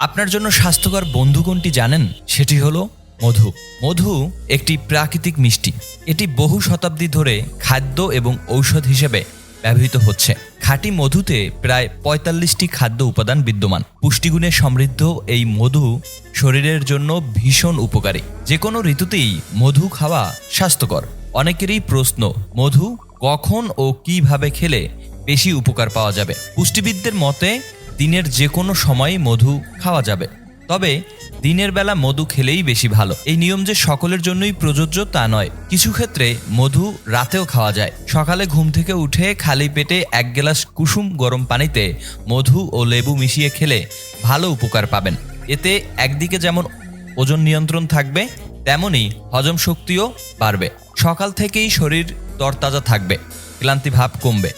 আপনার জন্য স্বাস্থ্যকর বন্ধু কোনটি জানেন? সেটি হলো মধু। মধু একটি প্রাকৃতিক মিষ্টি। এটি বহু শতাব্দী ধরে খাদ্য এবং ঔষধ হিসেবে ব্যবহৃত হচ্ছে। খাঁটি মধুতে প্রায় পঁয়তাল্লিশটি খাদ্য উপাদান বিদ্যমান। পুষ্টিগুণে সমৃদ্ধ এই মধু শরীরের জন্য ভীষণ উপকারী। যে কোনো ঋতুতেই মধু খাওয়া স্বাস্থ্যকর। অনেকেরই প্রশ্ন, মধু কখন ও কীভাবে খেলে বেশি উপকার পাওয়া যাবে? পুষ্টিবিদদের মতে দিনের যে কোনো সময় মধু খাওয়া যাবে। তবে দিনের বেলা মধু খেলেই বেশি ভালো। এই নিয়ম যে সকলের জন্যই প্রযোজ্য তা নয়। কিছু ক্ষেত্রে মধু রাতেও খাওয়া যায়। সকালে ঘুম থেকে উঠে খালি পেটে এক গ্লাস কুসুম গরম পানিতে মধু ও লেবু মিশিয়ে খেলে ভালো উপকার পাবেন। এতে একদিকে যেমন ওজন নিয়ন্ত্রণ থাকবে তেমনই হজম শক্তিও বাড়বে। সকাল থেকেই শরীর তরতাজা থাকবে, ক্লান্তি ভাব কমবে।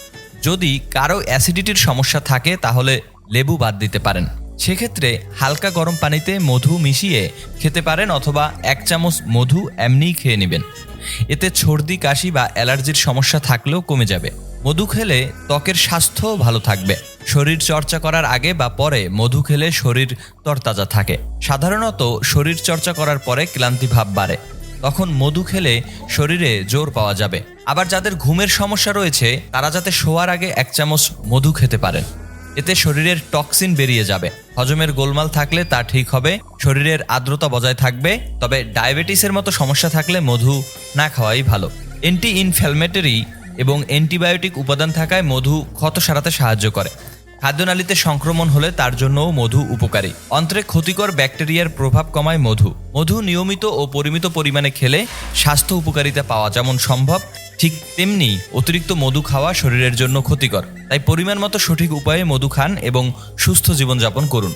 যদি কারও অ্যাসিডিটির সমস্যা থাকে, তাহলে লেবু বাদ দিতে পারেন। সেক্ষেত্রে হালকা গরম পানিতে মধু মিশিয়ে খেতে পারেন অথবা এক চামচ মধু এমনিই খেয়ে নেবেন। এতে সর্দি, কাশি বা অ্যালার্জির সমস্যা থাকলেও কমে যাবে। মধু খেলে ত্বকের স্বাস্থ্যও ভালো থাকবে। শরীর চর্চা করার আগে বা পরে মধু খেলে শরীর তরতাজা থাকে। সাধারণত শরীর চর্চা করার পরে ক্লান্তি ভাব বাড়ে। তখন মধু খেলে শরীরে জোর পাওয়া যাবে। আবার যাদের ঘুমের সমস্যা রয়েছে, তারা যাতে শোয়ার আগে এক চামচ মধু খেতে পারেন। এতে শরীরের টক্সিন বেরিয়ে যাবে। হজমের গোলমাল থাকলে তা ঠিক হবে, শরীরের আর্দ্রতা বজায় থাকবে, তবে ডায়াবেটিসের মতো সমস্যা থাকলে মধু না খাওয়াই ভালো। অ্যান্টি ইনফ্যালমেটারি এবং অ্যান্টিবায়োটিক উপাদান থাকায় মধু ক্ষত সারাতে সাহায্য করে। খাদ্যনালীতে সংক্রমণ হলে তার জন্যও মধু উপকারী। অন্ত্রে ক্ষতিকর ব্যাকটেরিয়ার প্রভাব কমায় মধু। মধু নিয়মিত ও পরিমিত পরিমাণে খেলে স্বাস্থ্য উপকারিতা পাওয়া যেমন সম্ভব, ঠিক তেমনি অতিরিক্ত মধু খাওয়া শরীরের জন্য ক্ষতিকর। তাই পরিমাণ মতো সঠিক উপায়ে মধু খান এবং সুস্থ জীবনযাপন করুন।